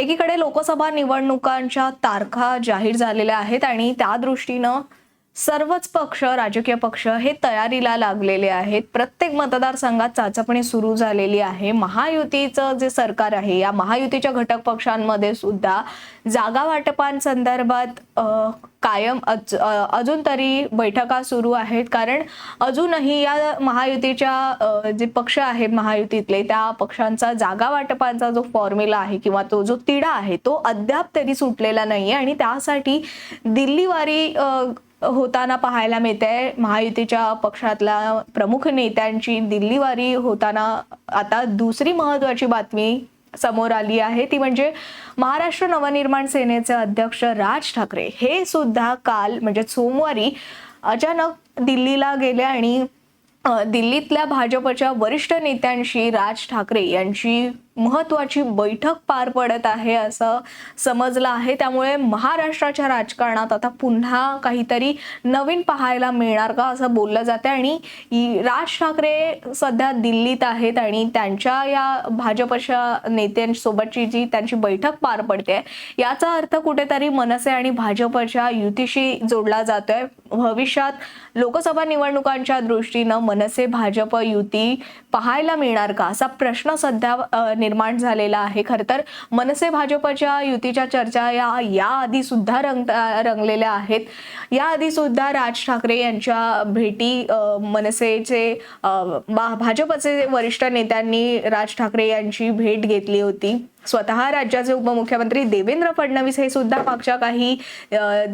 एकीकडे लोकसभा निवडणुकांच्या तारखा जाहीर झालेल्या आहेत आणि त्या दृष्टीनं सर्वच पक्ष राजकीय पक्ष हे तयारीला लागलेले आहेत. प्रत्येक मतदारसंघात चाचपणी सुरू झालेली आहे. महायुतीचं जे सरकार आहे या महायुतीच्या घटक पक्षांमध्ये सुद्धा जागा वाटपांसंदर्भात कायम अज- अजून तरी बैठका सुरू आहेत. कारण अजूनही या महायुतीच्या जे पक्ष आहेत महायुतीतले त्या पक्षांचा जागा वाटपांचा जो फॉर्म्युला आहे किंवा तो जो तिढा आहे तो अद्याप तरी सुटलेला नाहीये. आणि त्यासाठी दिल्लीवारी होताना पाहायला मिळते महायुतीच्या पक्षातल्या प्रमुख नेत्यांची दिल्लीवारी होताना आता दुसरी महत्वाची बातमी समोर आली आहे. ती म्हणजे महाराष्ट्र नवनिर्माण सेनेचे अध्यक्ष राज ठाकरे हे सुद्धा काल म्हणजे सोमवारी अचानक दिल्लीला गेले आणि दिल्लीतल्या भाजपच्या वरिष्ठ नेत्यांशी राज ठाकरे यांची महत्वाची बैठक पार पडत आहे असं समजलं आहे. त्यामुळे महाराष्ट्राच्या राजकारणात आता पुन्हा काहीतरी नवीन पाहायला मिळणार का असं बोललं जातं आणि राज ठाकरे सध्या दिल्लीत आहेत आणि त्यांच्या या भाजपच्या नेत्यांसोबतची जी त्यांची बैठक पार पडते याचा अर्थ कुठेतरी मनसे आणि भाजपच्या युतीशी जोडला जातोय. भविष्यात लोकसभा निवडणुकांच्या दृष्टीनं मनसे भाजप युती पाहायला मिळणार का? असा प्रश्न सध्या निर्माण झालेला आहे. खरं तर मनसे भाजपच्या युतीच्या चर्चा या याआधी सुद्धा रंग रंगलेल्या आहेत. याआधी सुद्धा राज ठाकरे यांच्या भेटी मनसेचे भा- भाजपचे वरिष्ठ नेत्यांनी राज ठाकरे यांची भेट घेतली होती. स्वतः राज्याचे उपमुख्यमंत्री देवेंद्र फडणवीस हे सुद्धा मागच्या काही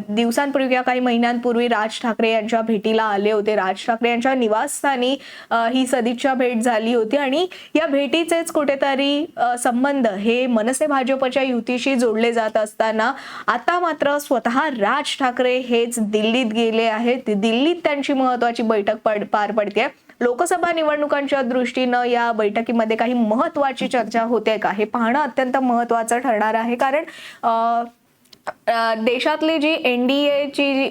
दिवसांपूर्वी किंवा काही महिन्यांपूर्वी राज ठाकरे यांच्या भेटीला आले होते. राज ठाकरे यांच्या निवासस्थानी ही सदिच्छा भेट झाली होती आणि या भेटीचेच कुठेतरी संबंध हे मनसे भाजपच्या युतीशी जोडले जात असताना आता मात्र स्वतः राज ठाकरे हेच दिल्लीत गेले आहेत. दिल्लीत त्यांची महत्वाची बैठक पड पार पडते लोकसभा निवडणुकांच्या दृष्टीनं या बैठकीमध्ये काही महत्वाची चर्चा होते का? हे पाहणं अत्यंत महत्वाचं ठरणार आहे. कारण देशातली जी एन डी एची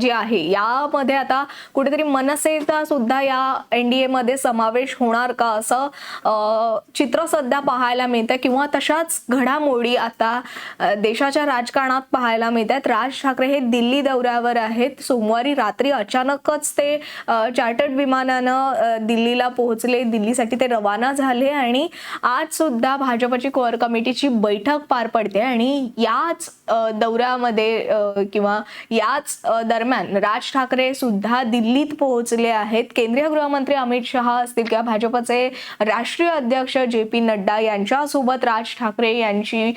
जी आहे यामध्ये आता कुठेतरी मनसेचा सुद्धा या एन डी एमध्ये समावेश होणार का असं चित्र सध्या पाहायला मिळतं किंवा तशाच घडामोडी आता देशाच्या राजकारणात पाहायला मिळतात राज ठाकरे हे दिल्ली दौऱ्यावर आहेत. सोमवारी रात्री अचानकच ते चार्टर्ड विमानानं दिल्लीला पोहोचले. दिल्लीसाठी ते रवाना झाले आणि आज सुद्धा भाजपची कोअर कमिटीची बैठक पार पडते आणि याच दौऱ्यामध्ये किंवा याच दरम्यान राज ठाकरे सुद्धा दिल्लीत पोहोचले आहेत. केंद्रीय गृहमंत्री अमित शहा असतील किंवा भाजपचे राष्ट्रीय अध्यक्ष जे पी नड्डा यांच्यासोबत राज ठाकरे यांची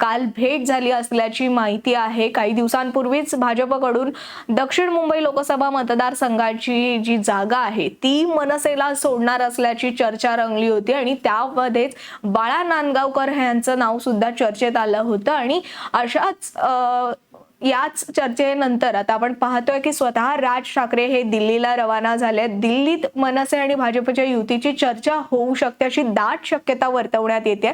काल भेट झाली असल्याची माहिती आहे. काही दिवसांपूर्वीच भाजपकडून दक्षिण मुंबई लोकसभा मतदारसंघाची जी जागा आहे ती मनसेला सोडणार असल्याची चर्चा रंगली होती आणि त्यामध्येच बाळा नांदगावकर यांचं नाव सुद्धा चर्चेत आलं होतं. आणि अशा याच अ, याच चर्चेनंतर आता आपण पाहतोय की स्वतः राज ठाकरे हे दिल्लीला रवाना झाले दिल्लीत मनसे आणि भाजपच्या युतीची चर्चा होऊ शकते अशी दाट शक्यता वर्तवण्यात येते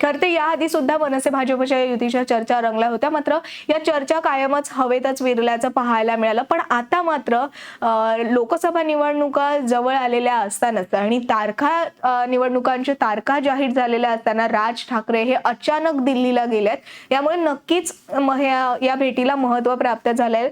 खरं ते याआधी सुद्धा मनसे भाजपच्या युतीच्या चर्चा रंगल्या होत्या. मात्र या चर्चा कायमच हवेतच विरल्याचं पाहायला मिळालं. पण आता मात्र लोकसभा निवडणुका जवळ आलेल्या असतानाच आणि तारखा निवडणुकांच्या तारखा जाहीर झालेल्या असताना राज ठाकरे हे अचानक दिल्लीला गेलेत. यामुळे नक्कीच या भेटीला महत्त्व प्राप्त झालंय.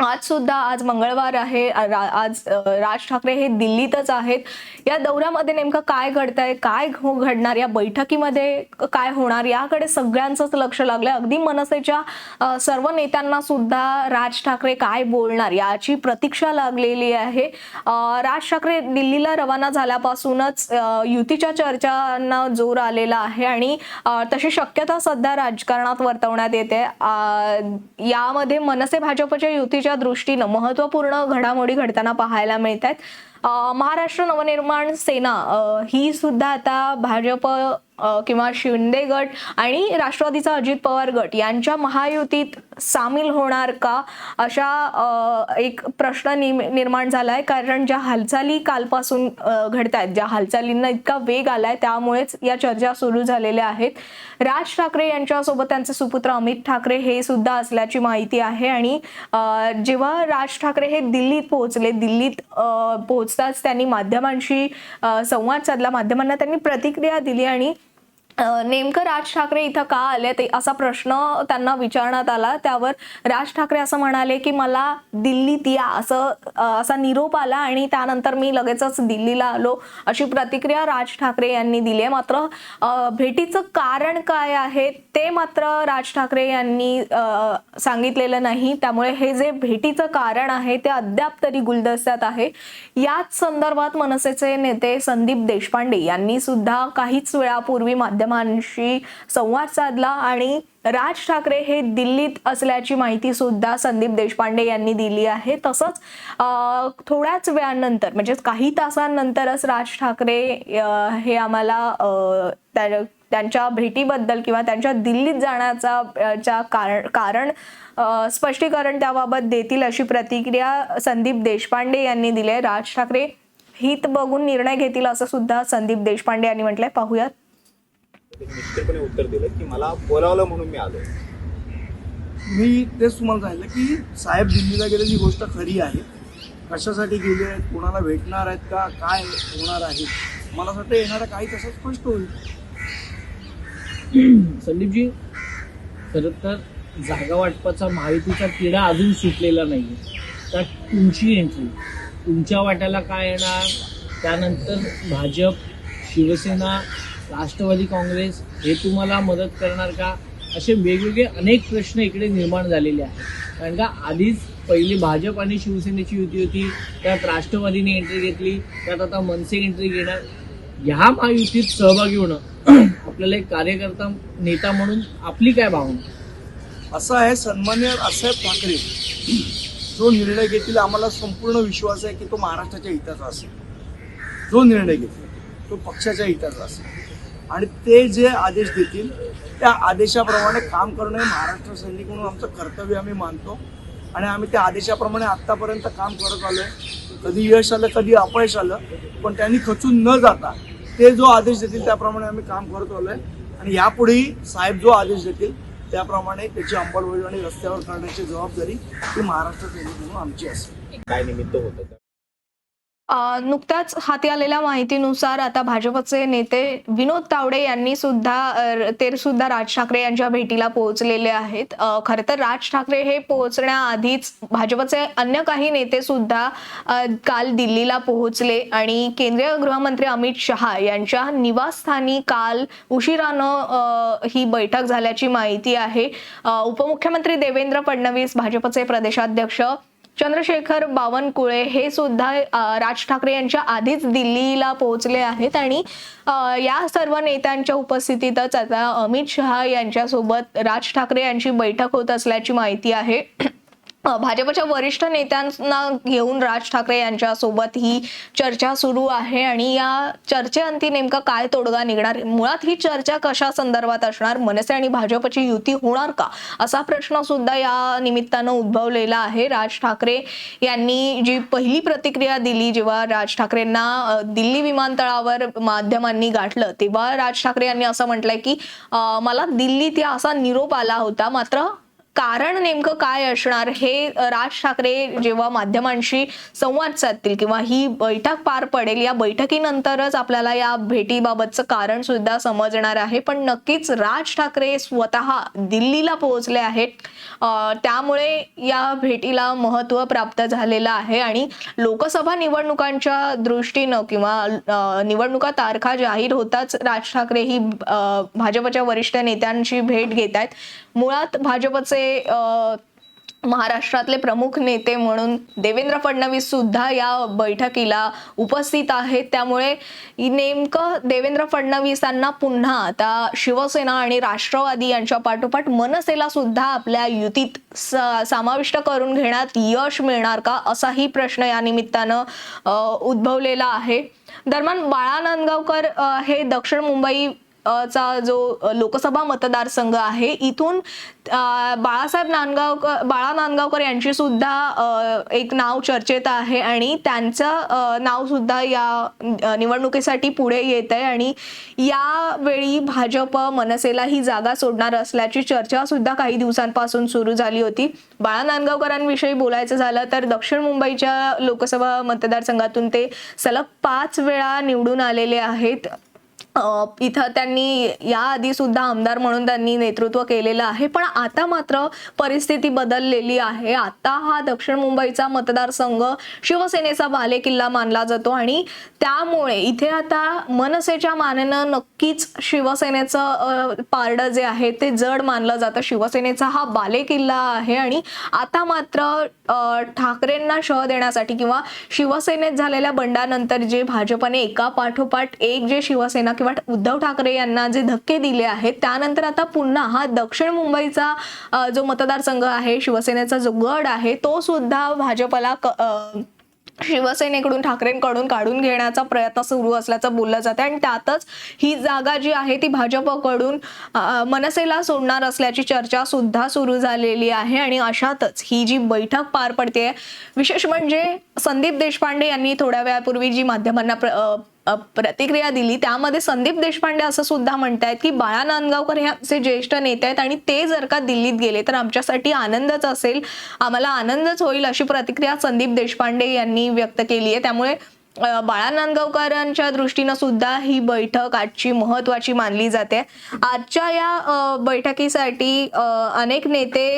आज सुद्धा आज मंगळवार आहे रा- आज राज ठाकरे हे दिल्लीतच आहेत. या दौऱ्यामध्ये नेमकं काय घडतंय काय घडणार? या बैठकीमध्ये काय होणार? याकडे सगळ्यांचंच लक्ष लागलंय. अगदी मनसेच्या सर्व नेत्यांना सुद्धा राज ठाकरे काय बोलणार? याची प्रतीक्षा लागलेली आहे. राज ठाकरे दिल्लीला रवाना झाल्यापासूनच युतीच्या चर्चांना जोर आलेला आहे आणि तशी शक्यता सध्या राजकारणात वर्तवण्यात येते. यामध्ये मनसे भाजपच्या युतीच्या दृष्टीनं महत्त्वपूर्ण घडामोडी घडताना पाहायला मिळत आहेत महाराष्ट्र नवनिर्माण सेना ही सुद्धा आता भाजप किंवा शिंदे गट आणि राष्ट्रवादीचा अजित पवार गट यांच्या महायुतीत सामील होणार का अशा एक प्रश्न निम- निर्माण आहे कारण ज्या हालचाली कालपासून घडत आहेत ज्या हालचालींना इतका वेग आलाय त्यामुळेच या चर्चा सुरू झालेल्या आहेत. राज ठाकरे यांच्यासोबत त्यांचे सुपुत्र अमित ठाकरे हे सुद्धा असल्याची माहिती आहे आणि जेव्हा राज ठाकरे हे दिल्लीत पोहोचले दिल्लीत पोहोचताच त्यांनी माध्यमांशी संवाद साधला. माध्यमांना त्यांनी प्रतिक्रिया दिली आणि नेमकं राज ठाकरे इथं का आले ते असा प्रश्न त्यांना विचारण्यात आला. त्यावर राज ठाकरे असं म्हणाले की मला दिल्लीत या असं असा निरोप आला आणि त्यानंतर मी लगेचच दिल्लीला आलो. अशी प्रतिक्रिया राज ठाकरे यांनी दिली आहे. मात्र भेटीचं कारण काय आहे ते मात्र राज ठाकरे यांनी सांगितलेलं नाही. त्यामुळे हे जे भेटीचं कारण आहे ते अद्याप तरी गुलदस्त्यात आहे. याच संदर्भात मनसेचे नेते संदीप देशपांडे यांनी सुद्धा काहीच वेळापूर्वी माध्यम माध्यमांशी संवाद साधला आणि राज ठाकरे हे दिल्लीत असल्याची माहिती सुद्धा संदीप देशपांडे यांनी दिली आहे. तसंच थोड्याच वेळानंतर म्हणजे काही तासांनंतरच राज ठाकरे हे आम्हाला त्या- त्यांच्या भेटीबद्दल किंवा त्यांच्या दिल्लीत जाण्याचा च्या कारण कारण स्पष्टीकरण त्याबाबत देतील अशी प्रतिक्रिया संदीप देशपांडे यांनी दिली आहे. राज ठाकरे हित बघून निर्णय घेतील असं सुद्धा संदीप देशपांडे यांनी म्हटलंय. पाहूयात. त्यांनी निश्चितपणे उत्तर दिलं की मला बोलावलं म्हणून मी आलो. मी तेच तुम्हाला सांगितलं की साहेब दिल्लीला गेलेली गोष्ट खरी आहे. कशासाठी गेले आहेत? कोणाला भेटणार आहेत का? काय होणार आहे? मला असं वाटतं येणाऱ्या काही तसं स्पष्ट होईल. संदीपजी खरं तर जागा वाटपाचा महायुतीचा तिढा अजून सुटलेला नाही तर तुमची एंट्री तुमच्या वाट्याला काय येणार? त्यानंतर भाजप शिवसेना राष्ट्रवादी काँग्रेस हे तुम्हाला मदत करणार का? असे वेगवेगळे अनेक प्रश्न इकडे निर्माण झालेले आहेत. कारण का आधीच पहिली भाजप आणि शिवसेनेची युती होती त्यात राष्ट्रवादीने एंट्री घेतली त्यात आता मनसे एंट्री घेणार. ह्या महायुतीत सहभागी होणं आपल्याला एक कार्यकर्ता नेता म्हणून आपली काय भावना? असं आहे सन्मान्य असाहेब ठाकरे जो निर्णय घेतील आम्हाला संपूर्ण विश्वास आहे की तो महाराष्ट्राच्या हिताचा असेल. जो निर्णय घेतला तो पक्षाच्या हिताचा असेल. आणि ते जे आदेश देतील त्या आदेशाप्रमाणे काम करणं हे महाराष्ट्र सैनिक म्हणून आमचं कर्तव्य आम्ही मानतो. आणि आम्ही त्या आदेशाप्रमाणे आत्तापर्यंत काम करत आलो आहे कधी यश आलं कधी अपयश आलं पण त्यांनी खचून न जाता ते जो आदेश देतील त्याप्रमाणे आम्ही काम करत आलो आहे आणि यापुढेही साहेब जो आदेश देतील त्याप्रमाणे त्याची अंमलबजावणी रस्त्यावर करण्याची जबाबदारी ही महाराष्ट्र सैनिक म्हणून आमची असेल. काय निमित्त होतं? नुकताच नुकत्याच हाती आलेल्या माहितीनुसार आता भाजपचे नेते विनोद तावडे यांनी सुद्धा ते सुद्धा राज ठाकरे यांच्या भेटीला पोहोचलेले आहेत. खरं तर राज ठाकरे हे पोहोचण्याआधीच भाजपचे अन्य काही नेते सुद्धा काल दिल्लीला पोहोचले आणि केंद्रीय गृहमंत्री अमित शहा यांच्या निवासस्थानी काल उशिरानं ही बैठक झाल्याची माहिती आहे. उपमुख्यमंत्री देवेंद्र फडणवीस भाजपचे प्रदेशाध्यक्ष चंद्रशेखर बावनकुळे हे सुद्धा राज ठाकरे यांच्या आधीच दिल्लीला पोहोचले आहेत आणि या सर्व नेत्यांच्या उपस्थितीतच आता अमित शहा यांच्यासोबत राज ठाकरे यांची बैठक होत असल्याची माहिती आहे. भाजपच्या वरिष्ठ नेत्यांना घेऊन राज ठाकरे यांच्यासोबत ही चर्चा सुरू आहे आणि या चर्चेअंती नेमका काय तोडगा निघणार? मुळात ही चर्चा कशा संदर्भात असणार? मनसे आणि भाजपची युती होणार का? असा प्रश्न सुद्धा या निमित्तानं उद्भवलेला आहे. राज ठाकरे यांनी जी पहिली प्रतिक्रिया दिली जेव्हा राज ठाकरेंना दिल्ली विमानतळावर माध्यमांनी गाठलं तेव्हा राज ठाकरे यांनी असं म्हटलंय की मला दिल्लीत या असा निरोप आला होता मात्र कारण नेमकं काय असणार हे राज ठाकरे जेव्हा माध्यमांशी संवाद साधतील किंवा ही बैठक पार पडेल या बैठकीनंतरच आपल्याला या भेटीबाबतचं कारण सुद्धा समजणार आहे. पण नक्कीच राज ठाकरे स्वतः दिल्लीला पोहोचले आहेत. त्यामुळे या भेटीला महत्त्व प्राप्त झालेलं आहे आणि लोकसभा निवडणुकांच्या दृष्टीनं किंवा निवडणुका तारखा जाहीर होताच राज ठाकरे ही भाजपच्या वरिष्ठ नेत्यांची भेट घेत आहेत. मुळात भाजपचे अ, महाराष्ट्रातले प्रमुख नेते म्हणून देवेंद्र फडणवीस सुद्धा या बैठकीला उपस्थित आहेत. त्यामुळे नेमकं देवेंद्र फडणवीसांना पुन्हा आता शिवसेना आणि राष्ट्रवादी यांच्या पाठोपाठ मनसेला सुद्धा आपल्या युतीत स- समाविष्ट करून घेण्यात यश मिळणार का असाही प्रश्न या निमित्तानं उद्भवलेला आहे. दरम्यान बाळा नांदगावकर हे दक्षिण मुंबई चा जो लोकसभा मतदारसंघ आहे इथून बाळासाहेब नांदगावकर बाळा नांदगावकर यांची सुद्धा एक नाव चर्चेत आहे आणि त्यांचं नाव सुद्धा या निवडणुकीसाठी पुढे येत आहे आणि यावेळी भाजप मनसेला ही जागा सोडणार असल्याची चर्चा सुद्धा काही दिवसांपासून सुरू झाली होती. बाळा नांदगावकरांविषयी बोलायचं झालं तर दक्षिण मुंबईच्या लोकसभा मतदारसंघातून ते सलग पाच वेळा निवडून आलेले आहेत. इथं त्यांनी याआधी सुद्धा आमदार म्हणून त्यांनी नेतृत्व केलेलं आहे. पण आता मात्र परिस्थिती बदललेली आहे. आता हा दक्षिण मुंबईचा मतदारसंघ शिवसेनेचा बालेकिल्ला मानला जातो आणि त्यामुळे इथे आता मनसेच्या मानेनं नक्कीच शिवसेनेचं पारडं जे आहे ते जड मानलं जातं. शिवसेनेचा हा बालेकिल्ला आहे आणि आता मात्र ठाकरेंना शह देण्यासाठी किंवा शिवसेनेत झालेल्या बंडानंतर जे भाजपने एका पाठोपाठ एक जे शिवसेना किंवा उद्धव ठाकरे यांना जे धक्के दिले आहेत त्यानंतर आता पुन्हा हा दक्षिण मुंबईचा जो मतदारसंघ आहे शिवसेनेचा जो गड आहे तो सुद्धा भाजपला क- शिवसेनेकडून ठाकरेंकडून काढून घेण्याचा प्रयत्न सुरू असल्याचं बोललं जातं आणि त्यातच ही जागा जी आहे ती भाजपकडून मनसेला सोडणार असल्याची चर्चा सुद्धा सुरू झालेली आहे. आणि अशातच ही जी बैठक पार पडते विशेष म्हणजे संदीप देशपांडे यांनी थोड्या वेळापूर्वी जी माध्यमांना प्र- प्रतिक्रिया दिली. त्यामध्ये संदीप देशपांडे असं सुद्धा म्हणतायत की बाळा नांदगावकर हे ज्येष्ठ नेते आहेत आणि ते जर का दिल्लीत गेले तर आमच्यासाठी आनंदच असेल. आम्हाला आनंदच होईल अशी प्रतिक्रिया संदीप देशपांडे यांनी व्यक्त केली आहे. त्यामुळे बाळा नांदगावकरांच्या दृष्टीनं सुद्धा ही बैठक आजची महत्वाची मानली जाते. आजच्या या बैठकीसाठी अनेक नेते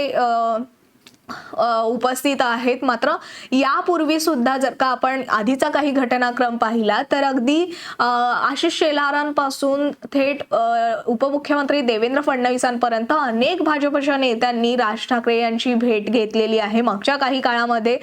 उपस्थित आहेत. मात्र यापूर्वी सुद्धा जर का आपण आधीचा काही घटनाक्रम पाहिला तर अगदी आशिष शेलारांपासून थेट उपमुख्यमंत्री देवेंद्र फडणवीसांपर्यंत अनेक भाजपच्या नेत्यांनी राज ठाकरे यांची भेट घेतलेली आहे. मागच्या काही काळामध्ये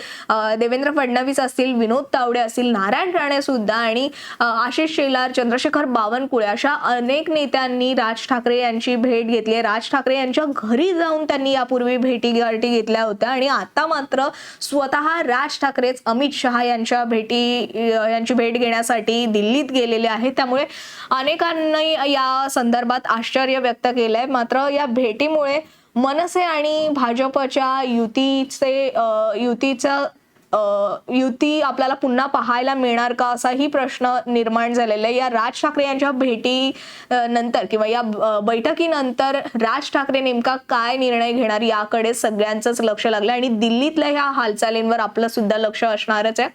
देवेंद्र फडणवीस असतील विनोद तावडे असतील नारायण राणे सुद्धा आणि आशिष शेलार चंद्रशेखर बावनकुळे अशा अनेक नेत्यांनी राज ठाकरे यांची भेट घेतली आहे. राज ठाकरे यांच्या घरी जाऊन त्यांनी यापूर्वी भेटी गाठी घेतल्या होत्या. होत्या आणि आता मात्र स्वतः राज ठाकरेच अमित शहा यांच्या भेटी यांची भेट घेण्यासाठी दिल्लीत गेलेले आहेत. त्यामुळे अनेकांनी या संदर्भात आश्चर्य व्यक्त केलंय. मात्र या भेटीमुळे मनसे आणि भाजपच्या युतीचे युतीचा युतीचं युती आपल्याला पुन्हा पाहायला मिळणार का असाही प्रश्न निर्माण झालेला आहे. या राज ठाकरे यांच्या भेटी नंतर किंवा या बैठकीनंतर राज ठाकरे नेमका काय निर्णय घेणार याकडे सगळ्यांचंच लक्ष लागलं आणि दिल्लीतल्या ह्या हालचालींवर आपलं सुद्धा लक्ष असणारच आहे.